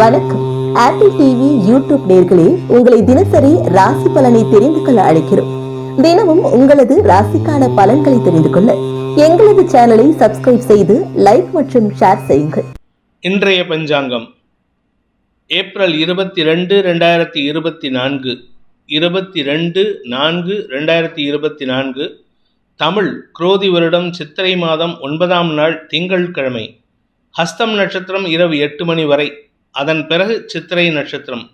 வணக்கம். Apple TV YouTube நேர்களே உங்களை தினசரி ராசி பலனை தெரிந்து கொள்ள அழைக்கிறோம். தினமும் உங்களது ராசிக்கான பலன்களை தெரிந்து கொள்ள எங்களது சேனலை சப்ஸ்கிரைப் செய்து லைக் மற்றும் ஷேர் செய்யுங்கள். இன்றைய பஞ்சாங்கம் ஏப்ரல் இருபத்தி ரெண்டு ரெண்டாயிரத்தி இருபத்தி நான்கு. இருபத்தி ரெண்டு நான்கு ரெண்டாயிரத்தி இருபத்தி நான்கு. தமிழ் குரோதி வருடம் சித்திரை மாதம் ஒன்பதாம் நாள் திங்கள் கிழமை ஹஸ்தம் நட்சத்திரம் இரவு எட்டு மணி வரை. அதன் பிறகு சித்திரை நட்சத்திரம்.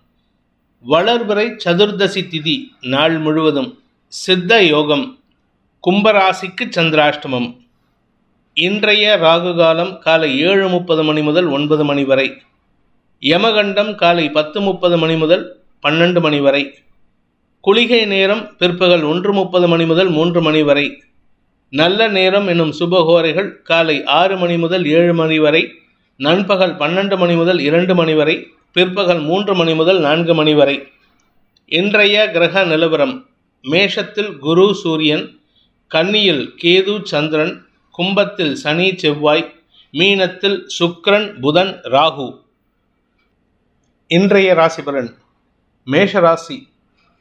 வளர்பிறை சதுர்தசி திதி நாள் முழுவதும் சித்த யோகம் கும்பராசிக்கு சந்திராஷ்டமம். இன்றைய ராகு காலம் காலை ஏழு முப்பது மணி முதல் ஒன்பது மணி வரை. யமகண்டம் காலை பத்து முப்பது மணி முதல் பன்னெண்டு மணி வரை. குளிகை நேரம் பிற்பகல் ஒன்று முப்பது மணி முதல் மூன்று மணி வரை. நல்ல நேரம் என்னும் சுபகோரைகள் காலை ஆறு மணி முதல் ஏழு மணி வரை. நண்பகல் பன்னெண்டு மணி முதல் இரண்டு மணி வரை பிற்பகல் மூன்று மணி முதல் நான்கு மணி வரை. இன்றைய கிரக நிலவரம் மேஷத்தில் குரு சூரியன் கன்னியில் கேது சந்திரன் கும்பத்தில் சனி செவ்வாய் மீனத்தில் சுக்ரன் புதன் ராகு. இன்றைய ராசிபலன் மேஷராசி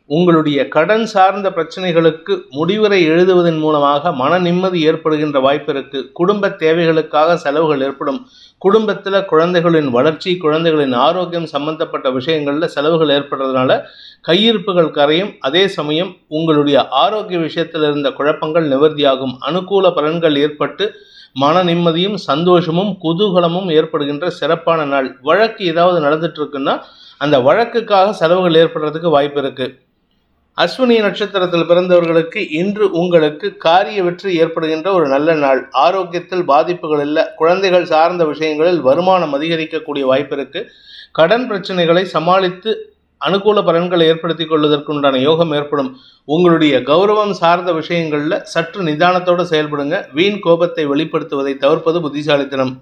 உங்களுடைய கடன் சார்ந்த பிரச்சனைகளுக்கு முடிவுரை எழுதுவதன் மூலமாக மன நிம்மதி ஏற்படுகின்ற வாய்ப்பு இருக்கு. குடும்ப தேவைகளுக்காக செலவுகள் ஏற்படும். குடும்பத்தில் குழந்தைகளின் வளர்ச்சி குழந்தைகளின் ஆரோக்கியம் சம்பந்தப்பட்ட விஷயங்களில் செலவுகள் ஏற்படுறதுனால கையிருப்புகள் கரையும். அதே சமயம் உங்களுடைய ஆரோக்கிய விஷயத்தில் இருந்த குழப்பங்கள் நிவர்த்தியாகும். அனுகூல பலன்கள் ஏற்பட்டு மன நிம்மதியும் சந்தோஷமும் குதூகலமும் ஏற்படுகின்ற சிறப்பான நாள். வழக்கு ஏதாவது நடந்துட்டு இருக்குன்னா அந்த வழக்குக்காக செலவுகள் ஏற்படுறதுக்கு வாய்ப்பு இருக்குது அஸ்வினி நட்சத்திரத்தில் பிறந்தவர்களுக்கு இன்று உங்களுக்கு காரிய வெற்றி ஏற்படுகின்ற ஒரு நல்ல நாள். ஆரோக்கியத்தில் பாதிப்புகள் இல்லை. குழந்தைகள் சார்ந்த விஷயங்களில் வருமானம் அதிகரிக்கக்கூடிய வாய்ப்பு இருக்கு. கடன் பிரச்சனைகளை சமாளித்து அனுகூல பலன்களை ஏற்படுத்திக் கொள்வதற்குண்டான யோகம் ஏற்படும். உங்களுடைய கௌரவம் சார்ந்த விஷயங்களில் சற்று நிதானத்தோடு செயல்படுங்க. வீண் கோபத்தை வெளிப்படுத்துவதை தவிர்ப்பது புத்திசாலித்தனம்.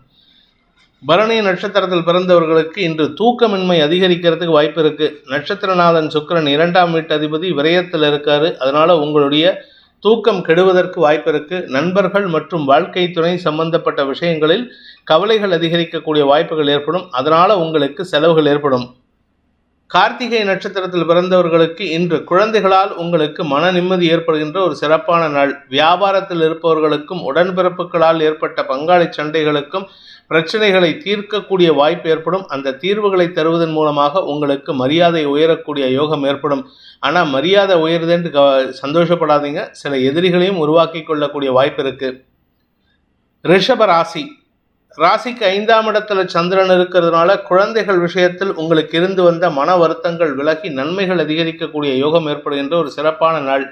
பரணி நட்சத்திரத்தில் பிறந்தவர்களுக்கு இன்று தூக்கமின்மை அதிகரிக்கிறதுக்கு வாய்ப்பு இருக்கு. நட்சத்திரநாதன் சுக்கிரன் இரண்டாம் வீட்டு அதிபதி விரயத்தில் இருக்காரு. அதனால உங்களுடைய தூக்கம் கெடுவதற்கு வாய்ப்பு இருக்கு. நண்பர்கள் மற்றும் வாழ்க்கை துணை சம்பந்தப்பட்ட விஷயங்களில் கவலைகள் அதிகரிக்கக்கூடிய வாய்ப்புகள் ஏற்படும். அதனால உங்களுக்கு செலவுகள் ஏற்படும். கார்த்திகை நட்சத்திரத்தில் பிறந்தவர்களுக்கு இன்று குழந்தைகளால் உங்களுக்கு மன நிம்மதி ஏற்படுகின்ற ஒரு சிறப்பான நாள். வியாபாரத்தில் இருப்பவர்களுக்கும் உடன்பிறப்புகளால் ஏற்பட்ட பங்காளி சண்டைகளுக்கும் பிரச்சனைகளை தீர்க்கக்கூடிய வாய்ப்பு ஏற்படும். அந்த தீர்வுகளை தருவதன் மூலமாக உங்களுக்கு மரியாதை உயரக்கூடிய யோகம் ஏற்படும். ஆனால் மரியாதை உயருதுன்னு க சந்தோஷப்படாதீங்க. சில எதிரிகளையும் உருவாக்கி கொள்ளக்கூடிய வாய்ப்பு இருக்குது ரிஷப ராசி. ராசிக்கு ஐந்தாம் இடத்துல சந்திரன் இருக்கிறதுனால குழந்தைகள் விஷயத்தில் உங்களுக்கு இருந்து வந்த மன வருத்தங்கள் விலகி நன்மைகள் அதிகரிக்கக்கூடிய யோகம் ஏற்படுகின்ற ஒரு சிறப்பான நாள்.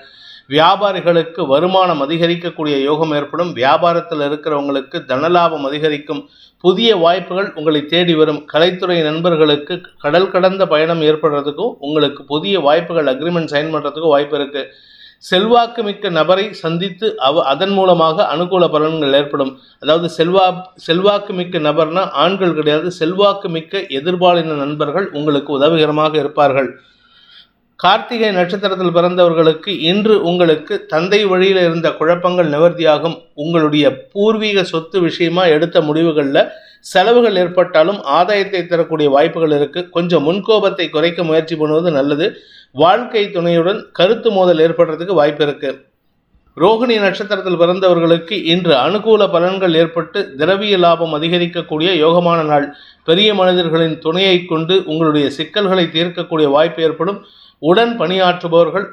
வியாபாரிகளுக்கு வருமானம் அதிகரிக்கக்கூடிய யோகம் ஏற்படும். வியாபாரத்தில் இருக்கிறவங்களுக்கு தனலாபம் அதிகரிக்கும். புதிய வாய்ப்புகள் உங்களை தேடி வரும். கலைத்துறை நண்பர்களுக்கு கடல் கடந்த பயணம் ஏற்படுறதுக்கும் உங்களுக்கு புதிய வாய்ப்புகள் அக்ரிமெண்ட் சைன் பண்ணுறதுக்கும் வாய்ப்பு இருக்குது செல்வாக்கு மிக்க நபரை சந்தித்து அவ அதன் மூலமாக அனுகூல பலன்கள் ஏற்படும். அதாவது செல்வா செல்வாக்கு மிக்க நபர்னா ஆண்கள் கிடையாது. செல்வாக்கு மிக்க எதிர்பாலின நண்பர்கள் உங்களுக்கு உதவிகரமாக இருப்பார்கள். கார்த்திகை நட்சத்திரத்தில் பிறந்தவர்களுக்கு இன்று உங்களுக்கு தந்தை வழியில் இருந்த குழப்பங்கள் நிவர்த்தியாகும். உங்களுடைய பூர்வீக சொத்து விஷயமா எடுத்த முடிவுகளில் செலவுகள் ஏற்பட்டாலும் ஆதாயத்தை தரக்கூடிய வாய்ப்புகள் இருக்கு. கொஞ்சம் முன்கோபத்தை குறைக்க முயற்சி பண்ணுவது நல்லது. வாழ்க்கை துணையுடன் கருத்து மோதல் ஏற்படுறதுக்கு வாய்ப்பு இருக்கு. ரோகிணி நட்சத்திரத்தில் பிறந்தவர்களுக்கு இன்று அனுகூல பலன்கள் ஏற்பட்டு திரவிய லாபம் அதிகரிக்கக்கூடிய யோகமான நாள். பெரிய மனிதர்களின் துணையை கொண்டு உங்களுடைய சிக்கல்களை தீர்க்கக்கூடிய வாய்ப்பு ஏற்படும். உடன் பணியாற்றுபவர்கள்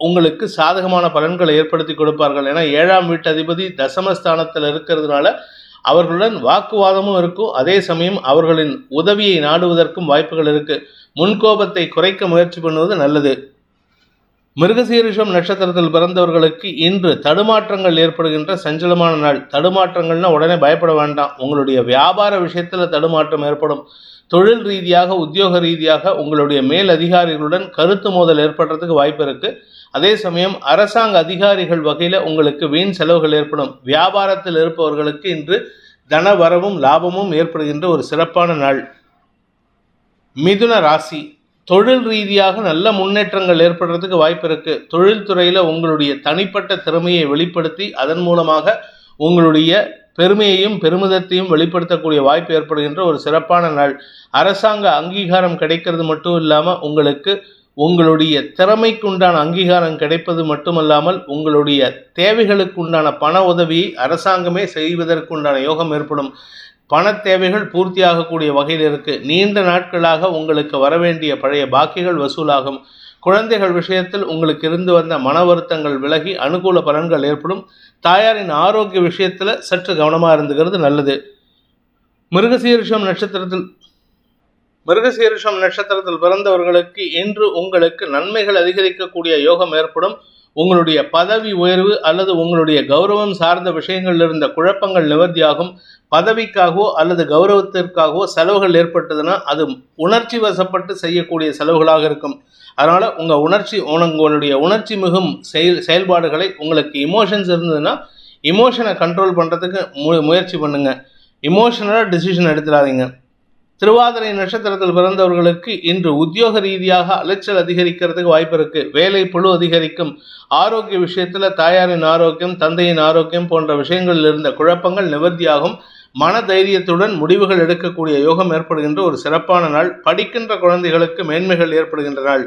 உங்களுக்கு சாதகமான பலன்களை ஏற்படுத்தி கொடுப்பார்கள். ஏன்னா ஏழாம் வீட்டு அதிபதி தசமஸ்தானத்தில் இருக்கிறதுனால அவர்களுடன் வாக்குவாதமும் இருக்கும். அதே சமயம் அவர்களின் உதவியை நாடுவதற்கும் வாய்ப்புகள் இருக்கு. முன்கோபத்தை குறைக்க முயற்சி பண்ணுவது நல்லது. மிருகசீரிஷம் நட்சத்திரத்தில் பிறந்தவர்களுக்கு இன்று தடுமாற்றங்கள் ஏற்படுகின்ற சஞ்சலமான நாள். தடுமாற்றங்கள்னா உடனே பயப்பட வேண்டாம். உங்களுடைய வியாபார விஷயத்தில் தடுமாற்றம் ஏற்படும். தொழில் ரீதியாக உத்தியோக ரீதியாக உங்களுடைய மேல் அதிகாரிகளுடன் கருத்து மோதல் ஏற்படுறதுக்கு வாய்ப்பு இருக்கு. அதே சமயம் அரசாங்க அதிகாரிகள் வகையில் உங்களுக்கு வீண் செலவுகள் ஏற்படும். வியாபாரத்தில் இருப்பவர்களுக்கு இன்று தன வரவும் லாபமும் ஏற்படுகின்ற ஒரு சிறப்பான நாள். மிதுன ராசி. தொழில் ரீதியாக நல்ல முன்னேற்றங்கள் ஏற்படுறதுக்கு வாய்ப்பு இருக்கு. தொழில்துறையில் உங்களுடைய தனிப்பட்ட திறமையை வெளிப்படுத்தி அதன் மூலமாக உங்களுடைய பெருமையையும் பெருமிதத்தையும் வெளிப்படுத்தக்கூடிய வாய்ப்பு ஏற்படுகின்ற ஒரு சிறப்பான நாள். அரசாங்க அங்கீகாரம் கிடைக்கிறது மட்டும் இல்லாமல் உங்களுக்கு உங்களுடைய திறமைக்கு உண்டான அங்கீகாரம் கிடைப்பது மட்டுமல்லாமல் உங்களுடைய தேவைகளுக்கு உண்டான பண உதவியை அரசாங்கமே செய்வதற்கு உண்டான யோகம் ஏற்படும். பண தேவைகள் பூர்த்தியாகக்கூடிய வகையில் இருக்குது நீண்ட நாட்களாக உங்களுக்கு வரவேண்டிய பழைய பாக்கிகள் வசூலாகும். குழந்தைகள் விஷயத்தில் உங்களுக்கு இருந்து வந்த மன வருத்தங்கள் விலகி அனுகூல பலன்கள் ஏற்படும். தாயாரின் ஆரோக்கிய விஷயத்தில் சற்று கவனமாக இருந்துகிறது நல்லது. மிருகசீரிஷம் நட்சத்திரத்தில் மிருகசீரிஷம் நட்சத்திரத்தில் பிறந்தவர்களுக்கு இன்று உங்களுக்கு நன்மைகள் அதிகரிக்கக்கூடிய யோகம் ஏற்படும். உங்களுடைய பதவி உயர்வு அல்லது உங்களுடைய கௌரவம் சார்ந்த விஷயங்களில் இருந்த குழப்பங்கள் நிவர்த்தியாகும். பதவிக்காகவோ அல்லது கௌரவத்திற்காகவோ செலவுகள் ஏற்பட்டதுன்னா அது உணர்ச்சி வசப்பட்டு செய்யக்கூடிய செலவுகளாக இருக்கும். அதனால் உங்கள் உணர்ச்சி உங்களுடைய உணர்ச்சி மிகும் செயல் செயல்பாடுகளை உங்களுக்கு இமோஷன்ஸ் இருந்ததுன்னா இமோஷனை கண்ட்ரோல் பண்ணுறதுக்கு மு முயற்சி பண்ணுங்கள் இமோஷனலாக டிசிஷன் எடுத்துடாதீங்க. திருவாதிரை நட்சத்திரத்தில் பிறந்தவர்களுக்கு இன்று உத்தியோக ரீதியாக அலைச்சல் அதிகரிக்கிறதுக்கு வாய்ப்பு இருக்கு. வேலை புழு அதிகரிக்கும். ஆரோக்கிய விஷயத்தில் தாயாரின் ஆரோக்கியம் தந்தையின் ஆரோக்கியம் போன்ற விஷயங்களில் இருந்த குழப்பங்கள் நிவர்த்தியாகும். மன தைரியத்துடன் முடிவுகள் எடுக்கக்கூடிய யோகம் ஏற்படுகின்ற ஒரு சிறப்பான நாள். படிக்கின்ற குழந்தைகளுக்கு மேன்மைகள் ஏற்படுகின்ற நாள்.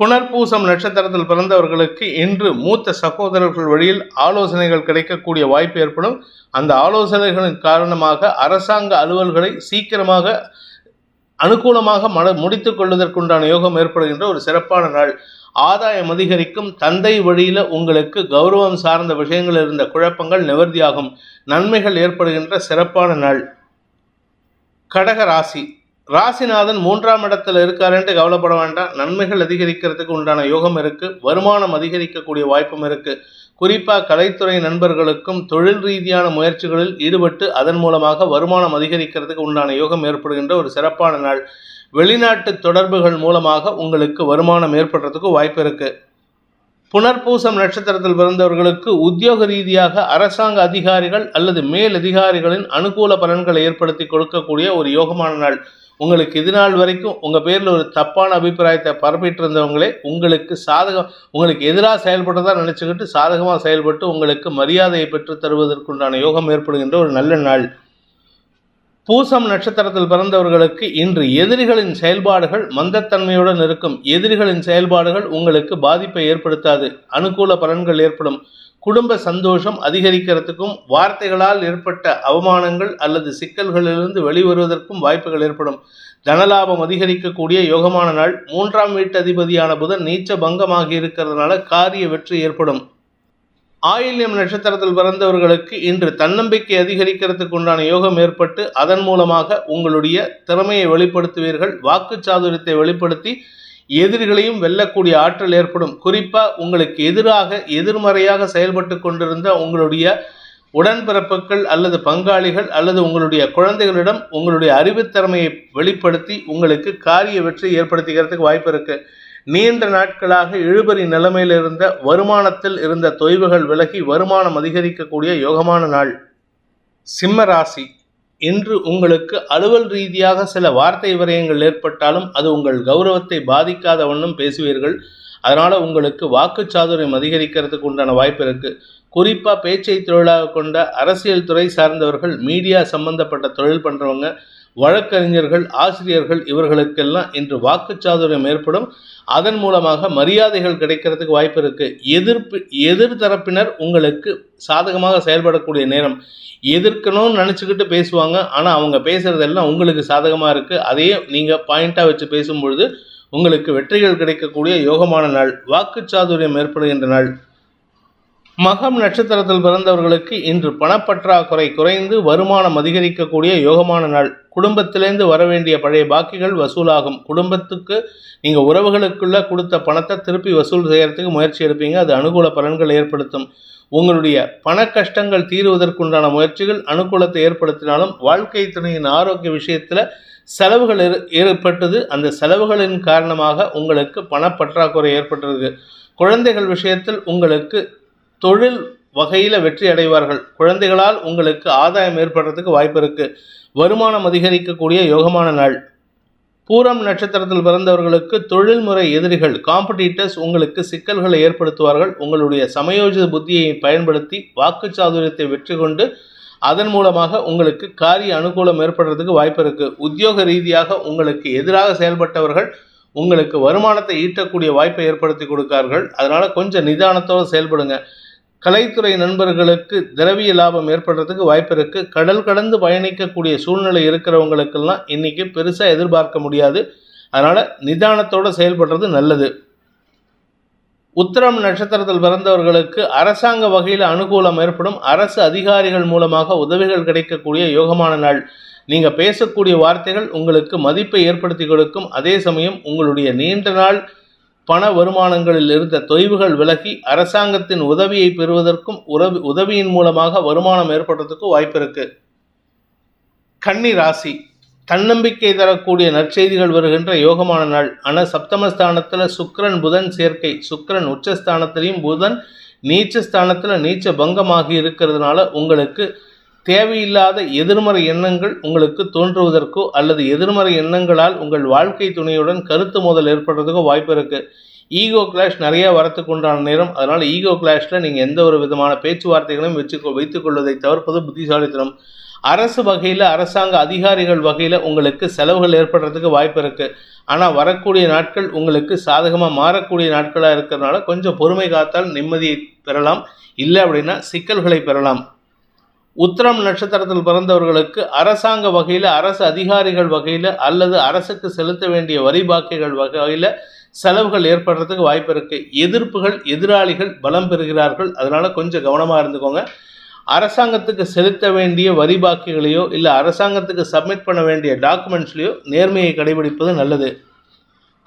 புனர்பூசம் நட்சத்திரத்தில் பிறந்தவர்களுக்கு இன்று மூத்த சகோதரர்கள் வழியில் ஆலோசனைகள் கிடைக்கக்கூடிய வாய்ப்பு ஏற்படும். அந்த ஆலோசனைகளின் காரணமாக அரசாங்க அலுவல்களை சீக்கிரமாக அனுகூலமாக மன முடித்து கொள்வதற்குண்டான யோகம் ஏற்படுகின்ற ஒரு சிறப்பான நாள். ஆதாயம் அதிகரிக்கும் தந்தை வழியில் உங்களுக்கு கௌரவம் சார்ந்த விஷயங்கள் இருந்த குழப்பங்கள் நிவர்த்தியாகும். நன்மைகள் ஏற்படுகின்ற சிறப்பான நாள். கடக ராசி. ராசிநாதன் மூன்றாம் இடத்துல இருக்காருன்ட்டு கவலைப்பட வேண்டாம். நன்மைகள் அதிகரிக்கிறதுக்கு உண்டான யோகம் இருக்கு. வருமானம் அதிகரிக்கக்கூடிய வாய்ப்பும் இருக்குது குறிப்பாக கலைத்துறை நண்பர்களுக்கும் தொழில் ரீதியான முயற்சிகளில் ஈடுபட்டு அதன் மூலமாக வருமானம் அதிகரிக்கிறதுக்கு உண்டான யோகம் ஏற்படுகின்ற ஒரு சிறப்பான நாள். வெளிநாட்டு தொடர்புகள் மூலமாக உங்களுக்கு வருமானம் ஏற்படுறதுக்கு வாய்ப்பு இருக்குது புனர்பூசம் நட்சத்திரத்தில் பிறந்தவர்களுக்கு உத்தியோக ரீதியாக அரசாங்க அதிகாரிகள் அல்லது மேல் அதிகாரிகளின் அனுகூல பலன்களை ஏற்படுத்தி கொடுக்கக்கூடிய ஒரு யோகமான நாள். உங்களுக்கு இது நாள் வரைக்கும் உங்கள் பேரில் ஒரு தப்பான அபிப்பிராயத்தை பரப்பிட்டு இருந்தவங்களே உங்களுக்கு சாதகம் உங்களுக்கு எதிராக செயல்பட்டதாக நினச்சிக்கிட்டு சாதகமாக செயல்பட்டு உங்களுக்கு மரியாதையை பெற்று தருவதற்குண்டான யோகம் ஏற்படுகின்ற ஒரு நல்ல நாள். பூசம் நட்சத்திரத்தில் பிறந்தவர்களுக்கு இன்று எதிரிகளின் செயல்பாடுகள் மந்தத்தன்மையுடன் இருக்கும். எதிரிகளின் செயல்பாடுகள் உங்களுக்கு பாதிப்பை ஏற்படுத்தாது. அனுகூல பலன்கள் ஏற்படும். குடும்ப சந்தோஷம் அதிகரிக்கிறதுக்கும் வார்த்தைகளால் ஏற்பட்ட அவமானங்கள் அல்லது சிக்கல்களிலிருந்து வெளிவருவதற்கும் வாய்ப்புகள் ஏற்படும். தனலாபம் அதிகரிக்கக்கூடிய யோகமான நாள். மூன்றாம் வீட்டு அதிபதியான புதன் நீச்ச பங்கமாகி இருக்கிறதுனால காரிய வெற்றி ஏற்படும். ஆயில்யம் நட்சத்திரத்தில் பிறந்தவர்களுக்கு இன்று தன்னம்பிக்கை அதிகரிக்கிறதுக்கு உண்டான யோகம் ஏற்பட்டு அதன் மூலமாக உங்களுடைய திறமையை வெளிப்படுத்துவீர்கள் வாக்கு சாதுரியத்தை வெளிப்படுத்தி எதிரிகளையும் வெல்லக்கூடிய ஆற்றல் ஏற்படும். குறிப்பாக உங்களுக்கு எதிராக எதிர்மறையாக செயல்பட்டு கொண்டிருந்த உங்களுடைய உடன்பிறப்புகள் அல்லது பங்காளிகள் அல்லது உங்களுடைய குழந்தைகளிடம் உங்களுடைய அறிவுத்திறமையை வெளிப்படுத்தி உங்களுக்கு காரிய வெற்றி ஏற்படுத்திக்கிறதுக்கு வாய்ப்பு இருக்குது நீண்ட நாட்களாக இழுபறி நிலைமையில் இருந்த வருமானத்தில் இருந்த தொய்வுகள் விலகி வருமானம் அதிகரிக்கக்கூடிய யோகமான நாள். சிம்ம ராசி இன்று உங்களுக்கு அலுவல் ரீதியாக சில வார்த்தை விரயங்கள் ஏற்பட்டாலும் அது உங்கள் கௌரவத்தை பாதிக்காத வண்ணம் பேசுவீர்கள். அதனால் உங்களுக்கு வாக்குச்சாதுரியம் அதிகரிக்கிறதுக்கு உண்டான வாய்ப்பு இருக்குது குறிப்பாக பேச்சை தொழிலாக கொண்ட அரசியல் துறை சார்ந்தவர்கள் மீடியா சம்பந்தப்பட்ட தொழில் பண்ணுறவங்க வழக்கறிஞர்கள் ஆசிரியர்கள் இவர்களுக்கெல்லாம் இன்று வாக்குச்சாதுரியம் ஏற்படும். அதன் மூலமாக மரியாதைகள் கிடைக்கிறதுக்கு வாய்ப்பு இருக்கு. எதிர்ப்பு எதிர்தரப்பினர் உங்களுக்கு சாதகமாக செயல்படக்கூடிய நேரம். எதிர்க்கணும்னு நினச்சிக்கிட்டு பேசுவாங்க. ஆனால் அவங்க பேசுகிறதெல்லாம் உங்களுக்கு சாதகமாக இருக்குது அதையே நீங்கள் பாயிண்ட்டாக வச்சு பேசும்பொழுது உங்களுக்கு வெற்றிகள் கிடைக்கக்கூடிய யோகமான நாள். வாக்குச்சாதுரியம் ஏற்படுகின்ற நாள். மகம் நட்சத்திரத்தில் பிறந்தவர்களுக்கு இன்று பணப்பற்றாக்குறை குறைந்து வருமானம் அதிகரிக்கக்கூடிய யோகமான நாள். குடும்பத்திலேருந்து வர வேண்டிய பழைய பாக்கிகள் வசூலாகும். குடும்பத்துக்கு நீங்கள் உறவுகளுக்குள்ளே கொடுத்த பணத்தை திருப்பி வசூல் செய்கிறதுக்கு முயற்சி எடுப்பீங்க. அது அனுகூல பலன்கள் ஏற்படுத்தும். உங்களுடைய பண கஷ்டங்கள் தீருவதற்குண்டான முயற்சிகள் அனுகூலத்தை ஏற்படுத்தினாலும் வாழ்க்கை துணையின் ஆரோக்கிய விஷயத்தில் செலவுகள் ஏற்பட்டது. அந்த செலவுகளின் காரணமாக உங்களுக்கு பணப்பற்றாக்குறை ஏற்பட்டிருக்கு. குழந்தைகள் விஷயத்தில் உங்களுக்கு தொழில் வகையில் வெற்றி அடைவார்கள். குழந்தைகளால் உங்களுக்கு ஆதாயம் ஏற்படுறதுக்கு வாய்ப்பு இருக்கு. வருமானம் அதிகரிக்கக்கூடிய யோகமான நாள். பூரம் நட்சத்திரத்தில் பிறந்தவர்களுக்கு தொழில்முறை எதிரிகள் காம்படிட்டர்ஸ் உங்களுக்கு சிக்கல்களை ஏற்படுத்துவார்கள். உங்களுடைய சமயோஜித புத்தியை பயன்படுத்தி வாக்குச்சாதுரியத்தை வெற்றி கொண்டு அதன் மூலமாக உங்களுக்கு காரிய அனுகூலம் ஏற்படுறதுக்கு வாய்ப்பு இருக்கு. உத்தியோக ரீதியாக உங்களுக்கு எதிராக செயல்பட்டவர்கள் உங்களுக்கு வருமானத்தை ஈட்டக்கூடிய வாய்ப்பை ஏற்படுத்தி கொடுக்கார்கள். அதனால கொஞ்சம் நிதானத்தோடு செயல்படுங்க. கலைத்துறை நண்பர்களுக்கு திரவிய லாபம் ஏற்படுறதுக்கு வாய்ப்பு இருக்குது கடல் கடந்து பயணிக்கக்கூடிய சூழ்நிலை இருக்கிறவங்களுக்கெல்லாம் இன்னைக்கு பெருசாக எதிர்பார்க்க முடியாது. அதனால் நிதானத்தோடு செயல்படுறது நல்லது. உத்திரம் நட்சத்திரத்தில் பிறந்தவர்களுக்கு அரசாங்க வகையில் அனுகூலம் ஏற்படும். அரசு அதிகாரிகள் மூலமாக உதவிகள் கிடைக்கக்கூடிய யோகமான நாள். நீங்கள் பேசக்கூடிய வார்த்தைகள் உங்களுக்கு மதிப்பை ஏற்படுத்தி கொடுக்கும். அதே சமயம் உங்களுடைய நீண்ட நாள் பண வருமானங்களில் இருந்த தொய்வுகள் விலகி அரசாங்கத்தின் உதவியை பெறுவதற்கும் உறவு உதவியின் மூலமாக வருமானம் ஏற்படுறதுக்கும் வாய்ப்பு இருக்கு. கன்னி ராசி. தன்னம்பிக்கை தரக்கூடிய நற்செய்திகள் வருகின்ற யோகமான நாள். ஆனால் சப்தமஸ்தானத்தில் சுக்கிரன் புதன் சேர்க்கை. சுக்கிரன் உச்சஸ்தானத்திலையும் புதன் நீச்ச ஸ்தானத்தில் நீச்ச பங்கமாகி இருக்கிறதுனால உங்களுக்கு தேவையில்லாத எதிர்மறை எண்ணங்கள் உங்களுக்கு தோன்றுவதற்கோ அல்லது எதிர்மறை எண்ணங்களால் உங்கள் வாழ்க்கை துணையுடன் கருத்து மோதல் ஏற்படுறதுக்கோ வாய்ப்பு இருக்குது ஈகோ கிளாஷ் நிறையா வரத்துக்கு உண்டான நேரம். அதனால் ஈகோ கிளாஷில் நீங்கள் எந்த ஒரு விதமான பேச்சுவார்த்தைகளையும் வச்சு வைத்துக்கொள்வதை தவிர்ப்பது புத்திசாலித்தனம். அரசு வகையில் அரசாங்க அதிகாரிகள் வகையில் உங்களுக்கு செலவுகள் ஏற்படுறதுக்கு வாய்ப்பு இருக்குது ஆனால் வரக்கூடிய நாட்கள் உங்களுக்கு சாதகமாக மாறக்கூடிய நாட்களாக இருக்கிறதுனால கொஞ்சம் பொறுமை காத்தால் நிம்மதியை பெறலாம். இல்லை அப்படின்னா சிக்கல்களை பெறலாம். உத்திரம் நட்சத்திரத்தில் பிறந்தவர்களுக்கு அரசாங்க வகையில் அரசு அதிகாரிகள் வகையில் அல்லது அரசுக்கு செலுத்த வேண்டிய வரி பாக்கிகள் வகையில் செலவுகள் ஏற்படுறதுக்கு வாய்ப்பு இருக்குது எதிர்ப்புகள் எதிராளிகள் பலம் பெறுகிறார்கள். அதனால் கொஞ்சம் கவனமாக இருந்துக்கோங்க. அரசாங்கத்துக்கு செலுத்த வேண்டிய வரி பாக்கிகளையோ இல்லை அரசாங்கத்துக்கு சப்மிட் பண்ண வேண்டிய டாக்குமெண்ட்ஸ்லையோ நேர்மையை கடைபிடிப்பது நல்லது.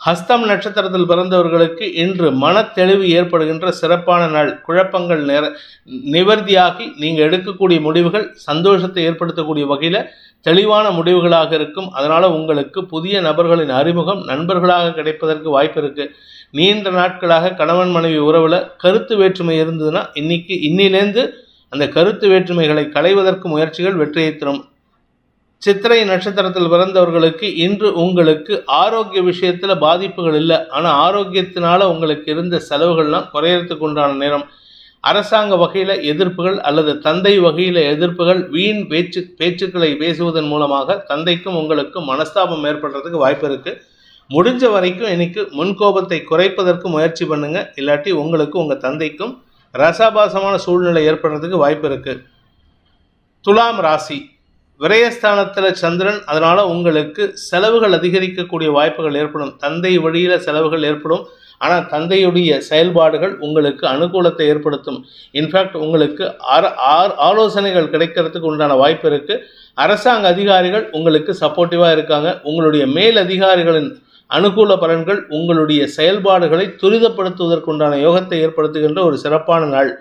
ஹஸ்தம் நட்சத்திரத்தில் பிறந்தவர்களுக்கு இன்று மனத்தெளிவு ஏற்படுகின்ற சிறப்பான நாள். குழப்பங்கள் நேர நிவர்த்தியாகி நீங்கள் எடுக்கக்கூடிய முடிவுகள் சந்தோஷத்தை ஏற்படுத்தக்கூடிய வகையில் தெளிவான முடிவுகளாக இருக்கும். அதனால் உங்களுக்கு புதிய நபர்களின் அறிமுகம் நண்பர்களாக கிடைப்பதற்கு வாய்ப்பு இருக்குது நீண்ட நாட்களாக கணவன் மனைவி உறவில் கருத்து வேற்றுமை இருந்ததுன்னா இன்னைக்கு இன்னிலேருந்து அந்த கருத்து வேற்றுமைகளை களைவதற்கு முயற்சிகள் வெற்றியை தரும். சித்திரை நட்சத்திரத்தில் பிறந்தவர்களுக்கு இன்று உங்களுக்கு ஆரோக்கிய விஷயத்தில் பாதிப்புகள் இல்லை. ஆனால் ஆரோக்கியத்தினால உங்களுக்கு இருந்த செலவுகள்லாம் குறையறதுக்கு உண்டான நேரம். அரசாங்க வகையில் எதிர்ப்புகள் அல்லது தந்தை வகையில் எதிர்ப்புகள் வீண் பேச்சு பேச்சுக்களை பேசுவதன் மூலமாக தந்தைக்கும் உங்களுக்கும் மனஸ்தாபம் ஏற்படுறதுக்கு வாய்ப்பு இருக்குது முடிஞ்ச வரைக்கும் இன்னைக்கு முன்கோபத்தை குறைப்பதற்கு முயற்சி பண்ணுங்க. இல்லாட்டி உங்களுக்கு உங்கள் தந்தைக்கும் ரசாபாசமான சூழ்நிலை ஏற்படுறதுக்கு வாய்ப்பு இருக்குது துலாம் ராசி. விரயஸ்தானத்தில் சந்திரன் அதனால் உங்களுக்கு செலவுகள் அதிகரிக்கக்கூடிய வாய்ப்புகள் ஏற்படும். தந்தை வழியில் செலவுகள் ஏற்படும். ஆனால் தந்தையுடைய செயல்பாடுகள் உங்களுக்கு அனுகூலத்தை ஏற்படுத்தும். இன்ஃபேக்ட் உங்களுக்கு ஆர ஆலோசனைகள் கிடைக்கிறதுக்கு உண்டான வாய்ப்பு இருக்குது அரசாங்க அதிகாரிகள் உங்களுக்கு சப்போர்ட்டிவாக இருக்காங்க. உங்களுடைய மேல் அதிகாரிகளின் அனுகூல பலன்கள் உங்களுடைய செயல்பாடுகளை துரிதப்படுத்துவதற்குண்டான யோகத்தை ஏற்படுத்துகின்ற ஒரு சிறப்பான நாள்.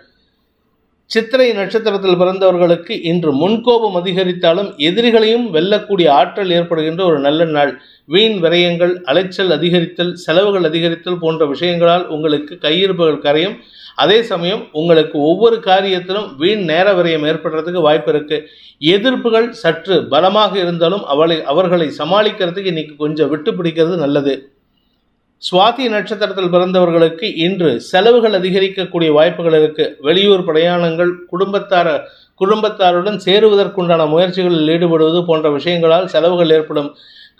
சித்திரை நட்சத்திரத்தில் பிறந்தவர்களுக்கு இன்று முன்கோபம் அதிகரித்தாலும் எதிரிகளையும் வெல்லக்கூடிய ஆற்றல் ஏற்படுகின்ற ஒரு நல்ல நாள். வீண் விரயங்கள் அலைச்சல் அதிகரித்தல் செலவுகள் அதிகரித்தல் போன்ற விஷயங்களால் உங்களுக்கு கையிருப்புகள் கரையும். அதே சமயம் உங்களுக்கு ஒவ்வொரு காரியத்திலும் வீண் நேர விரயம் ஏற்படுறதுக்கு வாய்ப்பு இருக்கு. எதிர்ப்புகள் சற்று பலமாக இருந்தாலும் அவளை அவர்களை சமாளிக்கிறதுக்கு இன்னைக்கு கொஞ்சம் விட்டு பிடிக்கிறது நல்லது. சுவாதி நட்சத்திரத்தில் பிறந்தவர்களுக்கு இன்று செலவுகள் அதிகரிக்கக்கூடிய வாய்ப்புகள் இருக்கு. வெளியூர் பிரயாணங்கள் குடும்பத்தார குடும்பத்தாருடன் சேருவதற்குண்டான முயற்சிகளில் ஈடுபடுவது போன்ற விஷயங்களால் செலவுகள் ஏற்படும்.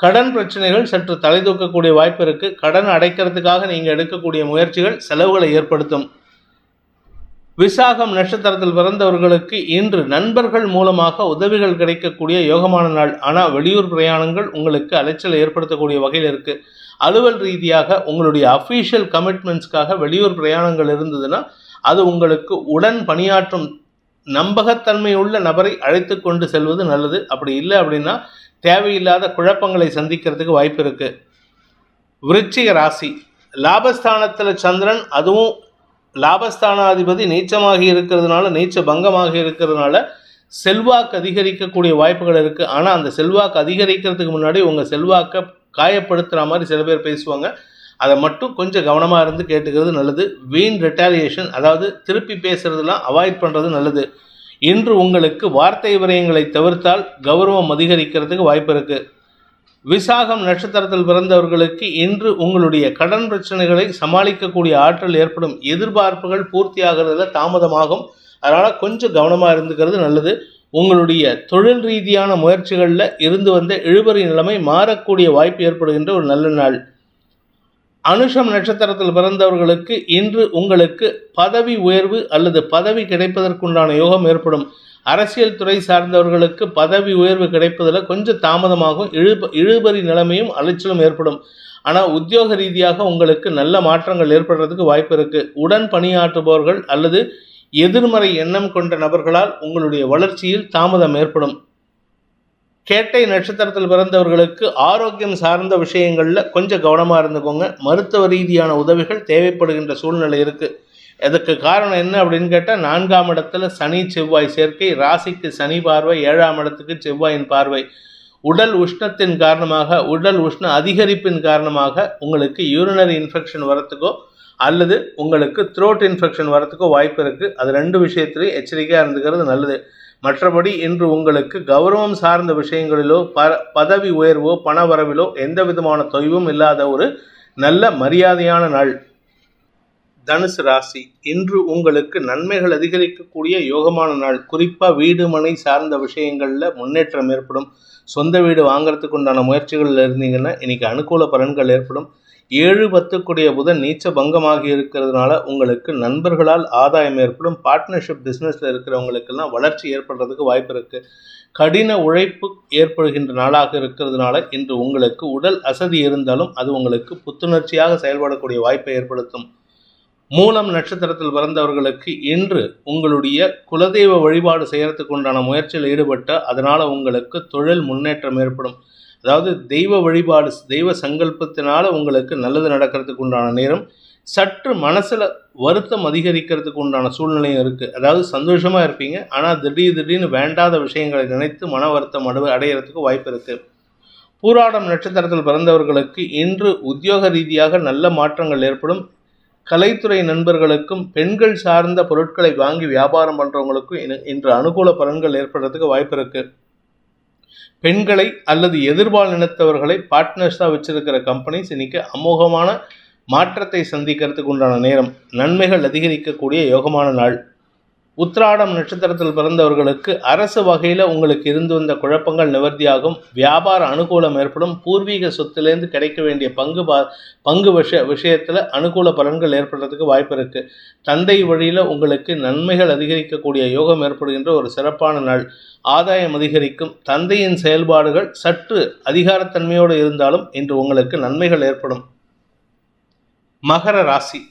கடன் பிரச்சனைகள் சற்று தலை தூக்கக்கூடிய வாய்ப்பு இருக்கு. கடன் அடைக்கிறதுக்காக நீங்கள் எடுக்கக்கூடிய முயற்சிகள் செலவுகளை ஏற்படுத்தும். விசாகம் நட்சத்திரத்தில் பிறந்தவர்களுக்கு இன்று நண்பர்கள் மூலமாக உதவிகள் கிடைக்கக்கூடிய யோகமான நாள். ஆனால் வெளியூர் பிரயாணங்கள் உங்களுக்கு அலைச்சல் ஏற்படுத்தக்கூடிய வகையில் இருக்குது அலுவல் ரீதியாக உங்களுடைய அஃபீஷியல் கமிட்மெண்ட்ஸ்க்காக வெளியூர் பிரயாணங்கள் இருந்ததுன்னா அது உங்களுக்கு உடன் பணியாற்றும் நம்பகத்தன்மை உள்ள நபரை அழைத்து கொண்டு செல்வது நல்லது. அப்படி இல்லை அப்படின்னா தேவையில்லாத குழப்பங்களை சந்திக்கிறதுக்கு வாய்ப்பு இருக்கு. விருச்சிக ராசி. லாபஸ்தானத்தில் சந்திரன் அதுவும் லாபஸ்தானாதிபதி நீச்சமாகி இருக்கிறதுனால நீச்ச பங்கமாக இருக்கிறதுனால செல்வாக்கு அதிகரிக்கக்கூடிய வாய்ப்புகள் இருக்குது ஆனால் அந்த செல்வாக்கு அதிகரிக்கிறதுக்கு முன்னாடி உங்கள் செல்வாக்கை காயப்படுத்துகிற மாதிரி சில பேர் பேசுவாங்க. அதை மட்டும் கொஞ்சம் கவனமாக இருந்து கேட்டுக்கிறது நல்லது. வீண் ரெட்டாலியேஷன் அதாவது திருப்பி பேசுகிறதுலாம் அவாய்ட் பண்ணுறது நல்லது. இன்று உங்களுக்கு வார்த்தை விரயங்களை தவிர்த்தால் கௌரவம் அதிகரிக்கிறதுக்கு வாய்ப்பு இருக்குது விசாகம் நட்சத்திரத்தில் பிறந்தவர்களுக்கு இன்று உங்களுடைய கடன் பிரச்சனைகளை சமாளிக்கக்கூடிய ஆற்றல் ஏற்படும். எதிர்பார்ப்புகள் பூர்த்தியாகிறதுல தாமதமாகும். அதனால் கொஞ்சம் கவனமாக இருந்துக்கிறது நல்லது. உங்களுடைய தொழில் ரீதியான முயற்சிகளில் இருந்து வந்த இழுபறி நிலைமை மாறக்கூடிய வாய்ப்பு ஏற்படுகின்ற ஒரு நல்ல நாள். அனுஷம் நட்சத்திரத்தில் பிறந்தவர்களுக்கு இன்று உங்களுக்கு பதவி உயர்வு அல்லது பதவி கிடைப்பதற்குண்டான யோகம் ஏற்படும். அரசியல் துறை சார்ந்தவர்களுக்கு பதவி உயர்வு கிடைப்பதில் கொஞ்சம் தாமதமாகும் இழுப இழுபறி நிலைமையும் அலைச்சலும் ஏற்படும். ஆனால் உத்தியோக ரீதியாக உங்களுக்கு நல்ல மாற்றங்கள் ஏற்படுறதுக்கு வாய்ப்பு இருக்குது உடன் பணியாற்றுபவர்கள் அல்லது எதிர்மறை எண்ணம் கொண்ட நபர்களால் உங்களுடைய வளர்ச்சியில் தாமதம் ஏற்படும். கேட்டை நட்சத்திரத்தில் பிறந்தவர்களுக்கு ஆரோக்கியம் சார்ந்த விஷயங்களில் கொஞ்சம் கவனமாக இருந்துக்கோங்க. மருத்துவ ரீதியான உதவிகள் தேவைப்படுகின்ற சூழ்நிலை இருக்குது அதுக்கு காரணம் என்ன அப்படின்னு கேட்டால் நான்காம் இடத்துல சனி செவ்வாய் சேர்க்கை ராசிக்கு சனி பார்வை ஏழாம் இடத்துக்கு செவ்வாயின் பார்வை. உடல் உஷ்ணத்தின் காரணமாக உடல் உஷ்ண அதிகரிப்பின் காரணமாக உங்களுக்கு யூரினரி இன்ஃபெக்ஷன் வரத்துக்கோ அல்லது உங்களுக்கு த்ரோட் இன்ஃபெக்ஷன் வரத்துக்கோ வாய்ப்பு இருக்குது அது ரெண்டு விஷயத்துலையும் எச்சரிக்கையாக இருந்துக்கிறது நல்லது. மற்றபடி இன்று உங்களுக்கு கௌரவம் சார்ந்த விஷயங்களிலோ ப பதவி உயர்வோ பண வரவிலோ எந்த விதமான தொய்வும் இல்லாத ஒரு நல்ல மரியாதையான நாள். தனுசு ராசி இன்று உங்களுக்கு நன்மைகள் அதிகரிக்கக்கூடிய யோகமான நாள். குறிப்பாக வீடு மனை சார்ந்த விஷயங்களில் முன்னேற்றம் ஏற்படும். சொந்த வீடு வாங்குறதுக்கு உண்டான முயற்சிகளில் இருந்தீங்கன்னா இன்றைக்கி அனுகூல பலன்கள் ஏற்படும். ஏழு பத்துக்குடைய புதன் நீச்ச பங்கமாகி இருக்கிறதுனால உங்களுக்கு நண்பர்களால் ஆதாயம் ஏற்படும். பார்ட்னர்ஷிப் பிஸ்னஸில் இருக்கிறவங்களுக்கெல்லாம் வளர்ச்சி ஏற்படுறதுக்கு வாய்ப்பு இருக்குது கடின உழைப்பு ஏற்படுகின்ற நாளாக இருக்கிறதுனால இன்று உங்களுக்கு உடல் அசதி இருந்தாலும் அது உங்களுக்கு புத்துணர்ச்சியாக செயல்படக்கூடிய வாய்ப்பை ஏற்படுத்தும். மூலம் நட்சத்திரத்தில் பிறந்தவர்களுக்கு இன்று உங்களுடைய குலதெய்வ வழிபாடு செய்கிறதுக்கு உண்டான முயற்சியில் ஈடுபட்ட அதனால் உங்களுக்கு தொழில் முன்னேற்றம் ஏற்படும். அதாவது தெய்வ வழிபாடு தெய்வ சங்கல்பத்தினால உங்களுக்கு நல்லது நடக்கிறதுக்கு உண்டான நேரம். சற்று மனசில் வருத்தம் அதிகரிக்கிறதுக்கு உண்டான சூழ்நிலையும் இருக்குது அதாவது சந்தோஷமாக இருப்பீங்க. ஆனால் திடீர் திடீர்னு வேண்டாத விஷயங்களை நினைத்து மன வருத்தம் அடு அடையிறதுக்கு வாய்ப்பு இருக்குது பூராடம் நட்சத்திரத்தில் பிறந்தவர்களுக்கு இன்று உத்தியோக ரீதியாக நல்ல மாற்றங்கள் ஏற்படும். கலைத்துறை நண்பர்களுக்கும் பெண்கள் சார்ந்த பொருட்களை வாங்கி வியாபாரம் பண்ணுறவங்களுக்கும் இன்று- இன்று அனுகூல பலன்கள் ஏற்படுறதுக்கு வாய்ப்பு இருக்குது பெண்களை அல்லது எதிர்பால் இனத்தவர்களை பார்ட்னர்ஸாக வச்சிருக்கிற கம்பெனிஸ் இன்றைக்கி அமோகமான மாற்றத்தை சந்திக்கிறதுக்கு உண்டான நேரம் நன்மைகள் அதிகரிக்கக்கூடிய யோகமான நாள். உத்ராடம் நட்சத்திரத்தில் பிறந்தவர்களுக்கு அரசு வகையில் உங்களுக்கு இருந்து வந்த குழப்பங்கள் நிவர்த்தியாகும். வியாபார அனுகூலம் ஏற்படும். பூர்வீக சொத்துலேருந்து கிடைக்க வேண்டிய பங்கு பா பங்கு விஷய விஷயத்தில் அனுகூல பலன்கள் ஏற்படுறதுக்கு வாய்ப்பு இருக்குது தந்தை வழியில் உங்களுக்கு நன்மைகள் அதிகரிக்கக்கூடிய யோகம் ஏற்படுகின்ற ஒரு சிறப்பான நாள். ஆதாயம் அதிகரிக்கும். தந்தையின் செயல்பாடுகள் சற்று அதிகாரத்தன்மையோடு இருந்தாலும் இன்று உங்களுக்கு நன்மைகள் ஏற்படும். மகர ராசி.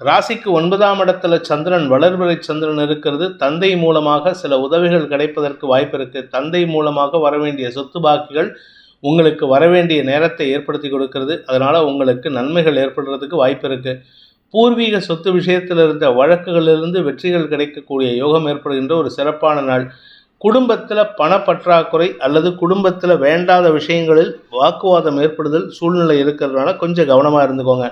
ராசிக்கு ஒன்பதாம் இடத்துல சந்திரன் வளர்பிறை சந்திரன் இருக்கிறது. தந்தை மூலமாக சில உதவிகள் கிடைப்பதற்கு வாய்ப்பு இருக்கு. தந்தை மூலமாக வர வேண்டிய சொத்து பாக்கிகள் உங்களுக்கு வர வேண்டிய நேரத்தை ஏற்படுத்தி கொடுக்கிறது. அதனால உங்களுக்கு நன்மைகள் ஏற்படுறதுக்கு வாய்ப்பு இருக்கு. பூர்வீக சொத்து விஷயத்தில் இருந்த வழக்குகளிலிருந்து வெற்றிகள் கிடைக்கக்கூடிய யோகம் ஏற்படுகின்ற ஒரு சிறப்பான நாள். குடும்பத்தில் பணப்பற்றாக்குறை அல்லது குடும்பத்தில் வேண்டாத விஷயங்களில் வாக்குவாதம் ஏற்படுதல் சூழ்நிலை இருக்கிறதுனால கொஞ்சம் கவனமாக இருந்துக்கோங்க.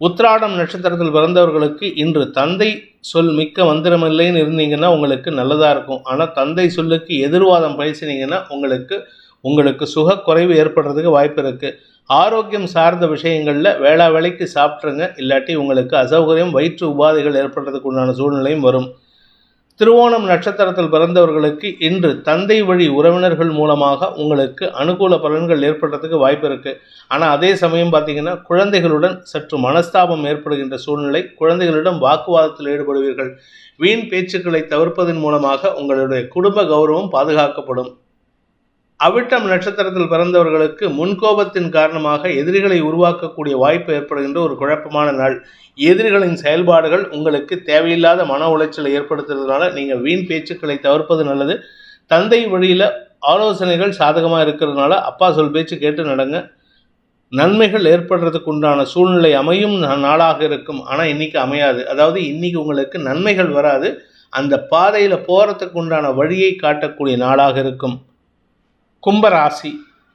உத்ராடம் நட்சத்திரத்தில் பிறந்தவர்களுக்கு இன்று தந்தை சொல் மிக்க மந்திரமில்லைன்னு இருந்தீங்கன்னா உங்களுக்கு நல்லதாக இருக்கும். ஆனால் தந்தை சொல்லுக்கு எதிர்வாதம் பேசினீங்கன்னா உங்களுக்கு உங்களுக்கு சுகக்குறைவு ஏற்படுறதுக்கு வாய்ப்பு இருக்குது ஆரோக்கியம் சார்ந்த விஷயங்களில் வேளா வேலைக்கு சாப்பிட்ருங்க இல்லாட்டி உங்களுக்கு அசௌகரியம் வயிற்று உபாதைகள் ஏற்படுறதுக்கு உண்டான சூழ்நிலையும் வரும். திருவோணம் நட்சத்திரத்தில் பிறந்தவர்களுக்கு இன்று தந்தை வழி உறவினர்கள் மூலமாக உங்களுக்கு அனுகூல பலன்கள் ஏற்படுறதுக்கு வாய்ப்பு இருக்குது ஆனால் அதே சமயம் பார்த்தீங்கன்னா குழந்தைகளுடன் சற்று மனஸ்தாபம் ஏற்படுகின்ற சூழ்நிலை குழந்தைகளிடம் வாக்குவாதத்தில் ஈடுபடுவீர்கள். வீண் பேச்சுக்களை தவிர்ப்பதன் மூலமாக உங்களுடைய குடும்ப கௌரவம் பாதுகாக்கப்படும். அவிட்டம் நட்சத்திரத்தில் பிறந்தவர்களுக்கு முன்கோபத்தின் காரணமாக எதிரிகளை உருவாக்கக்கூடிய வாய்ப்பு ஏற்படுகின்ற ஒரு குழப்பமான நாள். எதிரிகளின் செயல்பாடுகள் உங்களுக்கு தேவையில்லாத மன உளைச்சலை ஏற்படுத்துறதுனால நீங்கள் வீண் பேச்சுக்களை தவிர்ப்பது நல்லது. தந்தை வழியில் ஆலோசனைகள் சாதகமாக இருக்கிறதுனால அப்பா சொல் பேச்சு கேட்டு நடங்க. நன்மைகள் ஏற்படுறதுக்கு உண்டான சூழ்நிலை அமையும் நாளாக இருக்கும். ஆனால் இன்னைக்கு அமையாது. அதாவது இன்னைக்கு உங்களுக்கு நன்மைகள் வராது. அந்த பாதையில் போகிறதுக்கு உண்டான வழியை காட்டக்கூடிய நாளாக இருக்கும். கும்பராசி.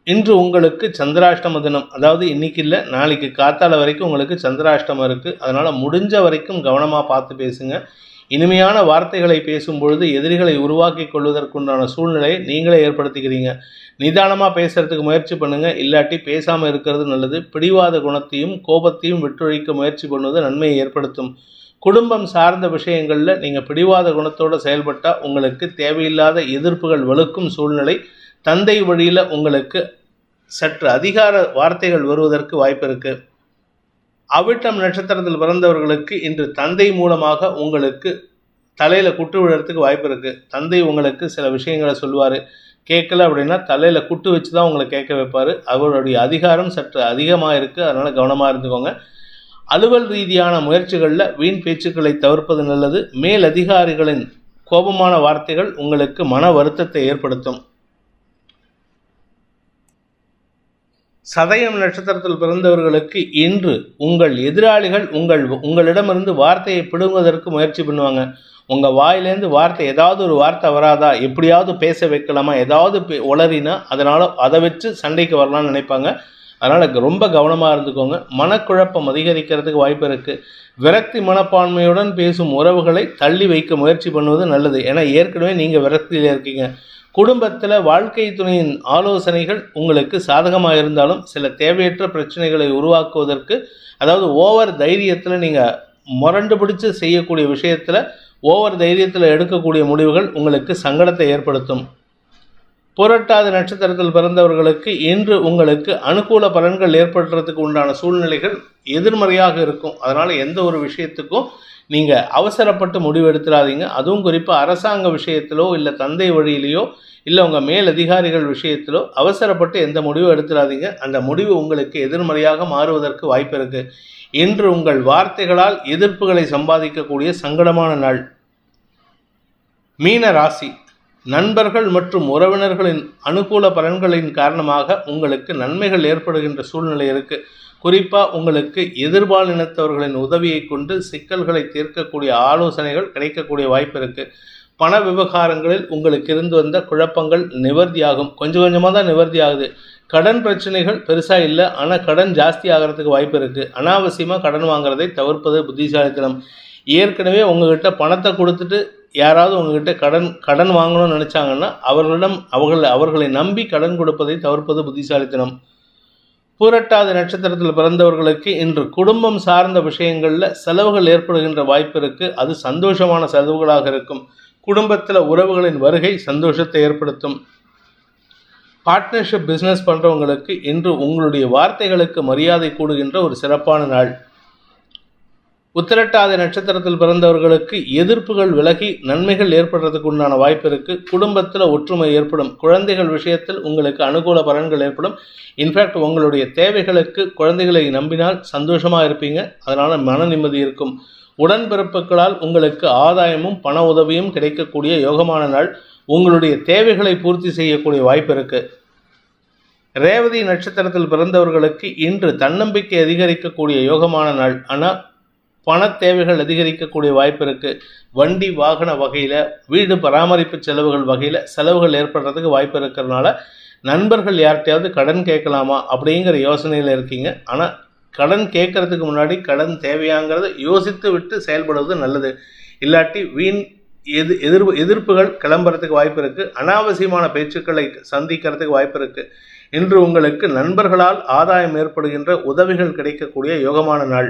இன்று உங்களுக்கு சந்திராஷ்டம தினம். அதாவது இன்னைக்கு இல்லை நாளைக்கு காத்தால வரைக்கும் உங்களுக்கு சந்திராஷ்டமம் இருக்குது அதனால் முடிஞ்ச வரைக்கும் கவனமாக பார்த்து பேசுங்க. இனிமையான வார்த்தைகளை பேசும்பொழுது எதிரிகளை உருவாக்கி கொள்வதற்குண்டான சூழ்நிலையை நீங்களே ஏற்படுத்திக்கிறீங்க. நிதானமாக பேசுறதுக்கு முயற்சி பண்ணுங்கள் இல்லாட்டி பேசாமல் இருக்கிறது நல்லது. பிடிவாத குணத்தையும் கோபத்தையும் விட்டொழிக்க முயற்சி பண்ணுவது நன்மையை ஏற்படுத்தும். குடும்பம் சார்ந்த விஷயங்களில் நீங்கள் பிடிவாத குணத்தோடு செயல்பட்டால் உங்களுக்கு தேவையில்லாத எதிர்ப்புகள் வலுக்கும் சூழ்நிலை தந்தை வழியில் உங்களுக்கு சற்று அதிகார வார்த்தைகள் வருவதற்கு வாய்ப்பு இருக்கு. அவிட்டம் நட்சத்திரத்தில் பிறந்தவர்களுக்கு இன்று தந்தை மூலமாக உங்களுக்கு தலையில் குட்டு விழுறதுக்கு வாய்ப்பு இருக்கு. தந்தை உங்களுக்கு சில விஷயங்களை சொல்லுவார். கேட்கல அப்படின்னா தலையில் குட்டு வச்சு தான் உங்களை கேட்க வைப்பார். அவருடைய அதிகாரம் சற்று அதிகமாக இருக்குது அதனால் கவனமாக இருந்துக்கோங்க. அலுவல் ரீதியான முயற்சிகளில் வீண் பேச்சுக்களை தவிர்ப்பது நல்லது. மேல் அதிகாரிகளின் கோபமான வார்த்தைகள் உங்களுக்கு மன வருத்தத்தை ஏற்படுத்தும். சதயம் நட்சத்திரத்தில் பிறந்தவர்களுக்கு இன்று உங்கள் எதிராளிகள் உங்கள் உங்களிடமிருந்து வார்த்தையை பிடுங்குவதற்கு முயற்சி பண்ணுவாங்க. உங்கள் வாயிலேருந்து வார்த்தை ஏதாவது ஒரு வார்த்தை வராதா? எப்படியாவது பேச வைக்கலாமா? ஏதாவது பே- உளறினா அதனால் அதை வச்சு சண்டைக்கு வரலாம்னு நினைப்பாங்க. அதனால் ரொம்ப கவனமாக இருந்துக்கோங்க. மனக்குழப்பம் அதிகரிக்கிறதுக்கு வாய்ப்பு இருக்குது விரக்தி மனப்பான்மையுடன் பேசும் உறவுகளை தள்ளி வைக்க முயற்சி பண்ணுவது நல்லது. ஏன்னா ஏற்கனவே நீங்கள் விரக்தியில் இருக்கீங்க. குடும்பத்தில் வாழ்க்கை துணையின் ஆலோசனைகள் உங்களுக்கு சாதகமாக இருந்தாலும் சில தேவையற்ற பிரச்சனைகளை உருவாக்குவதற்கு அதாவது ஓவர் தைரியத்தில் நீங்கள் முரண்டு பிடிச்சு செய்யக்கூடிய விஷயத்தில் ஓவர் தைரியத்தில் எடுக்கக்கூடிய முடிவுகள் உங்களுக்கு சங்கடத்தை ஏற்படுத்தும். புரட்டாத நட்சத்திரத்தில் பிறந்தவர்களுக்கு இன்று உங்களுக்கு அனுகூல பலன்கள் ஏற்படுறதுக்கு உண்டான சூழ்நிலைகள் எதிர்மறையாக இருக்கும். அதனால் எந்த ஒரு விஷயத்துக்கும் நீங்கள் அவசரப்பட்டு முடிவெடுத்துடாதீங்க அதுவும் குறிப்பாக அரசாங்க விஷயத்திலோ இல்லை தந்தை வழியிலையோ இல்லை உங்கள் மேல் அதிகாரிகள் விஷயத்திலோ அவசரப்பட்டு எந்த முடிவும் எடுத்துடாதீங்க அந்த முடிவு உங்களுக்கு எதிர்மறையாக மாறுவதற்கு வாய்ப்பு இருக்குது இன்று உங்கள் வார்த்தைகளால் எதிர்ப்புகளை சம்பாதிக்கக்கூடிய சங்கடமான நாள். மீன ராசி. நண்பர்கள் மற்றும் உறவினர்களின் அனுகூல பலன்களின் காரணமாக உங்களுக்கு நன்மைகள் ஏற்படுகின்ற சூழ்நிலை இருக்குது குறிப்பாக உங்களுக்கு எதிர்பாலினத்தவர்களின் உதவியை கொண்டு சிக்கல்களை தீர்க்கக்கூடிய ஆலோசனைகள் கிடைக்கக்கூடிய வாய்ப்பு இருக்குது பண விவகாரங்களில் உங்களுக்கு இருந்து வந்த குழப்பங்கள் நிவர்த்தியாகும். கொஞ்சம் கொஞ்சமாக தான் நிவர்த்தி ஆகுது கடன் பிரச்சனைகள் பெருசாக இல்லை. ஆனால் கடன் ஜாஸ்தி ஆகிறதுக்கு வாய்ப்பு இருக்குது அனாவசியமாக கடன் வாங்குறதை தவிர்ப்பது புத்திசாலித்தனம். ஏற்கனவே உங்ககிட்ட பணத்தை கொடுத்துட்டு யாராவது உங்ககிட்ட கடன் கடன் வாங்கணும்னு நினச்சாங்கன்னா அவர்களிடம் அவர்கள் அவர்களை நம்பி கடன் கொடுப்பதை தவிர்ப்பது புத்திசாலித்தனம். பூரட்டாதி நட்சத்திரத்தில் பிறந்தவர்களுக்கு இன்று குடும்பம் சார்ந்த விஷயங்களில் செலவுகள் ஏற்படுகின்ற வாய்ப்பு இருக்கு. அது சந்தோஷமான செலவுகளாக இருக்கும். குடும்பத்தில் உறவுகளின் வருகை சந்தோஷத்தை ஏற்படுத்தும். பார்ட்னர்ஷிப் பிஸ்னஸ் பண்ணுறவங்களுக்கு இன்று உங்களுடைய வார்த்தைகளுக்கு மரியாதை கூடுகின்ற ஒரு சிறப்பான நாள். உத்திரட்டாதி நட்சத்திரத்தில் பிறந்தவர்களுக்கு எதிர்ப்புகள் விலகி நன்மைகள் ஏற்படுறதுக்கு உண்டான வாய்ப்பு இருக்கு. குடும்பத்தில் ஒற்றுமை ஏற்படும். குழந்தைகள் விஷயத்தில் உங்களுக்கு அனுகூல பலன்கள் ஏற்படும். இன்ஃபேக்ட் உங்களுடைய தேவைகளுக்கு குழந்தைகளை நம்பினால் சந்தோஷமா இருப்பீங்க. அதனால மன நிம்மதி இருக்கும். உடன்பிறப்புகளால் உங்களுக்கு ஆதாயமும் பண உதவியும் கிடைக்கக்கூடிய யோகமான நாள். உங்களுடைய தேவைகளை பூர்த்தி செய்யக்கூடிய வாய்ப்பு இருக்கு. ரேவதி நட்சத்திரத்தில் பிறந்தவர்களுக்கு இன்று தன்னம்பிக்கை அதிகரிக்கக்கூடிய யோகமான நாள். ஆனால் பண தேவைகள் அதிகரிக்கக்கூடிய வாய்ப்பு இருக்குது வண்டி வாகன வகையில் வீடு பராமரிப்பு செலவுகள் வகையில் செலவுகள் ஏற்படுறதுக்கு வாய்ப்பு இருக்கிறதுனால நண்பர்கள் யார்கிட்டையாவது கடன் கேட்கலாமா அப்படிங்கிற யோசனையில் இருக்கீங்க. ஆனால் கடன் கேட்கறதுக்கு முன்னாடி கடன் தேவையாங்கிறத யோசித்து விட்டு செயல்படுவது நல்லது. இல்லாட்டி வீண் எது எதிர் எதிர்ப்புகள் கிளம்புறதுக்கு வாய்ப்பு இருக்குது அனாவசியமான பேச்சுக்களை சந்திக்கிறதுக்கு வாய்ப்பு இருக்குது இன்று உங்களுக்கு நண்பர்களால் ஆதாயம் ஏற்படுகின்ற உதவிகள் கிடைக்கக்கூடிய யோகமான நாள்.